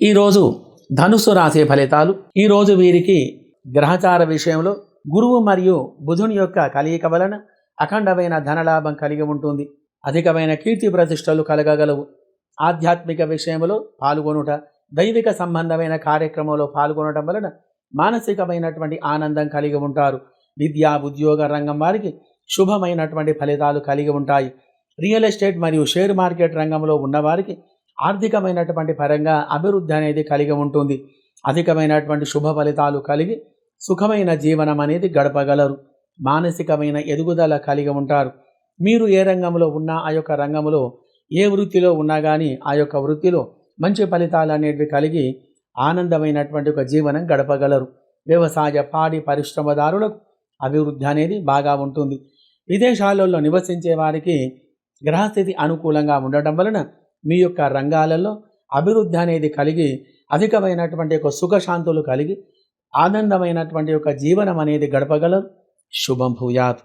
ఈరోజు ధనుస్సు రాశి ఫలితాలు ఈరోజు వీరికి గ్రహచార విషయంలో గురువు మరియు బుధుని యొక్క కలయిక వలన అఖండమైన ధనలాభం కలిగి ఉంటుంది. అధికమైన కీర్తి ప్రతిష్టలు కలగగలవు. ఆధ్యాత్మిక విషయంలో పాల్గొనుట దైవిక సంబంధమైన కార్యక్రమంలో పాల్గొనడం వలన మానసికమైనటువంటి ఆనందం కలిగి ఉంటారు. విద్యా ఉద్యోగ రంగం వారికి శుభమైనటువంటి ఫలితాలు కలిగి ఉంటాయి. రియల్ ఎస్టేట్ మరియు షేర్ మార్కెట్ రంగంలో ఉన్నవారికి ఆర్థికమైనటువంటి పరంగా అభివృద్ధి అనేది కలిగి ఉంటుంది. అధికమైనటువంటి శుభ ఫలితాలు కలిగి సుఖమైన జీవనం అనేది గడపగలరు. మానసికమైన ఎదుగుదల కలిగి ఉంటారు. మీరు ఏ రంగంలో ఉన్నా ఆ యొక్క రంగంలో ఏ వృత్తిలో ఉన్నా కానీ ఆ యొక్క వృత్తిలో మంచి ఫలితాలు అనేటివి కలిగి ఆనందమైనటువంటి ఒక జీవనం గడపగలరు. వ్యవసాయ పాడి పరిశ్రమదారులకు అభివృద్ధి అనేది బాగా ఉంటుంది. విదేశాలలో నివసించే వారికి గ్రహస్థితి అనుకూలంగా ఉండటం వలన మీ యొక్క రంగాలలో అభివృద్ధి అనేది కలిగి అధికమైనటువంటి ఒక సుఖశాంతులు కలిగి ఆనందమైనటువంటి యొక్క జీవనం అనేది గడపగలరు. శుభం భూయాత్.